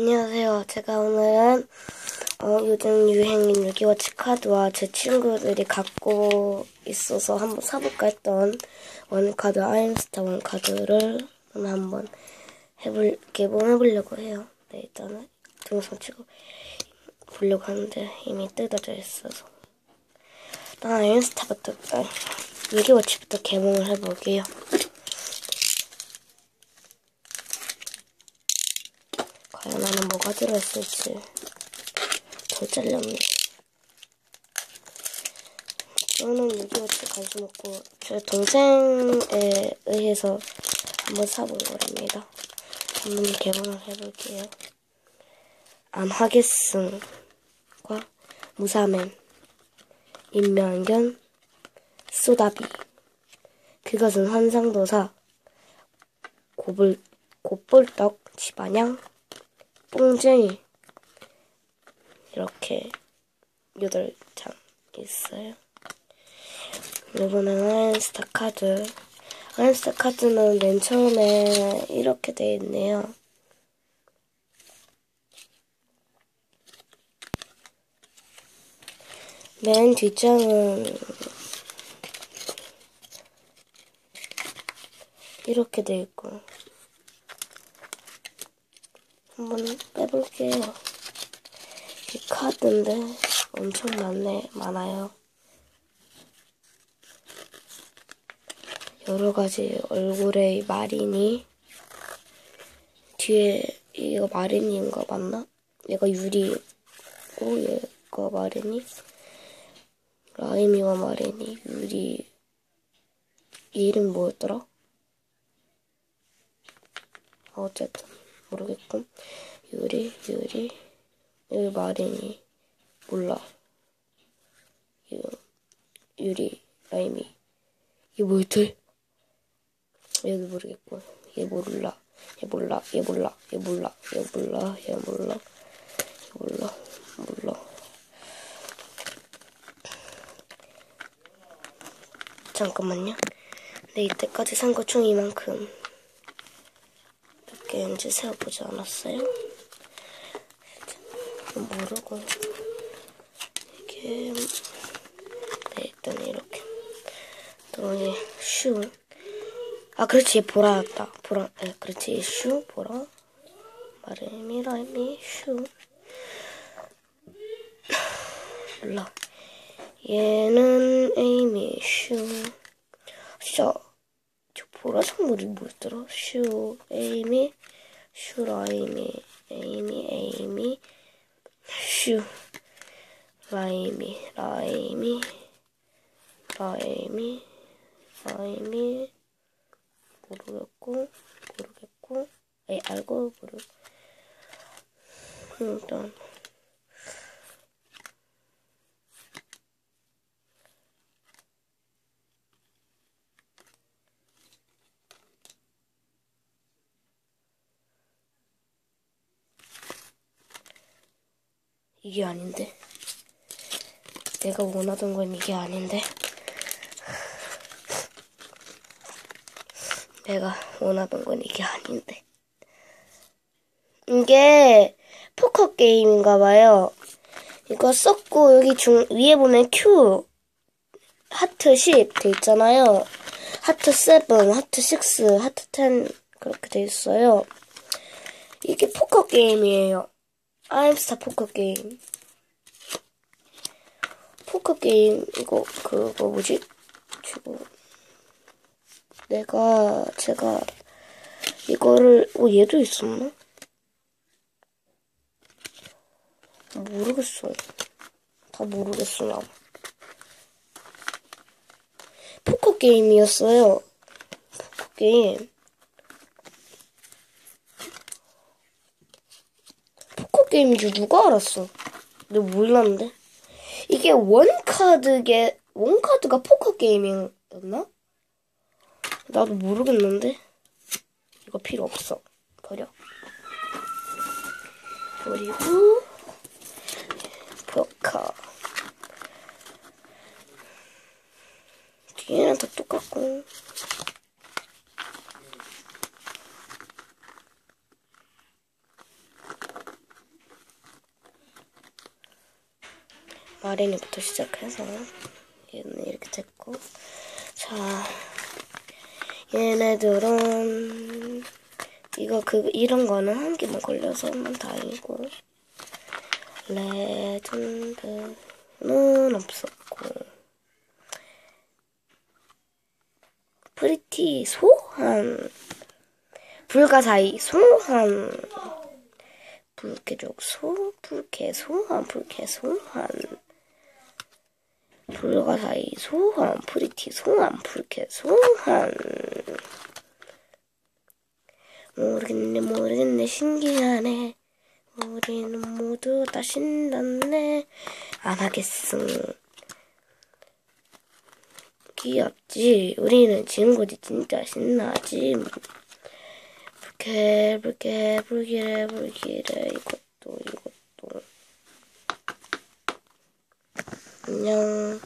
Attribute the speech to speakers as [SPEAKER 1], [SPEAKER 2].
[SPEAKER 1] 안녕하세요. 제가 오늘은 어, 요즘 유행인 6.25치 카드와 제 친구들이 갖고 있어서 한번 사볼까 했던 원카드, 아임스타 원카드를 한번 해볼, 개봉해보려고 해요. 네, 일단은 동영상 찍어 보려고 하는데 이미 뜯어져 있어서. 일단 아임스타부터, 아, 6.25치부터 개봉을 해볼게요. 과연 안에 뭐가 들어있을지 잘 잘렸네. 저는 유기워치 관심 없고 제 동생에 의해서 한번 사본 거랍니다. 한번 개봉을 해볼게요. 안하겠승과 무사맨, 인면견, 소다비. 그것은 환상도사, 고불, 곱불떡, 지반양, 뽕쟁이 이렇게 여덟 장 있어요. 이번에는 아이언스타 카드. 아이언스타 카드는 맨 처음에 이렇게 돼 있네요. 맨 뒷장은 이렇게 돼 있고 한번 빼볼게요. 이 카드인데 엄청 많네, 많아요. 여러 가지 얼굴에 마린이 뒤에 이거 마린인 거 맞나? 얘가 유리고 얘가 마린이 라임이와 마린이 유리 이름 뭐였더라? 어쨌든 모르겠군. 유리, 유리, 여기 마린이, 몰라. 유, 유리, 라임이. 이게 뭐였지? 여기 모르겠군. 얘 몰라. 얘 몰라. 얘 몰라. 얘 몰라. 얘 몰라. 얘 몰라. 얘 몰라. 몰라. 잠깐만요. 네, 이때까지 산거총 이만큼. 몇 개인지 세어보지 않았어요? 모르고. 이게, 네, 일단 이렇게. 또, 이 슈. 아, 그렇지, 보라였다. 보라, 네, 그렇지, 슈, 보라. 마르미, 라미, 슈. 몰라. 얘는 에이미, 슈. 진짜, 저 보라색 물이 뭐였더라? 슈, 에이미, 슈, 라이미, 에이미, 에이미, 슈, 라이미, 라이미, 라이미, 라이미, 모르겠고, 모르겠고, 에 알고, 모르 일단, 이게 아닌데. 내가 원하던 건 이게 아닌데. 내가 원하던 건 이게 아닌데. 이게 포커 게임인가 봐요. 이거 썼고 여기 중 위에 보면 Q 하트 10돼 있잖아요. 하트 7, 하트 6, 하트 10 그렇게 돼 있어요. 이게 포커 게임이에요. 아임스타 포커 게임. 포커 게임 이거 그거 뭐지? 지금 내가 제가 이거를 어 얘도 있었나? 모르겠어. 다 모르겠어 나. 포커 게임이었어요. 포커 게임. 포커 게임인 줄 누가 알았어? 내가 몰랐는데. 이게 원카드게, 원카드가 포커 게임이었나? 나도 모르겠는데. 이거 필요 없어. 버려. 그리고, 포커. 뒤에는 다 똑같고. 마린이부터 시작해서 얘는 이렇게 됐고 자 얘네들은 이거 그 이런 거는 한 개만 걸려서만 다행이고 레전드는 없었고 프리티 소한 불가사의 소한 불쾌족 소 불쾌 소한 불쾌 소한 불가사의 소한 프리티 소한 불쾌 소한 모르겠네 모르겠네 신기하네. 우리는 모두 다 신났네. 안 하겠음. 귀엽지? 우리는 친구지 진짜 신나지? 불쾌 불쾌 불길해 불길해 이것도 이것도 안녕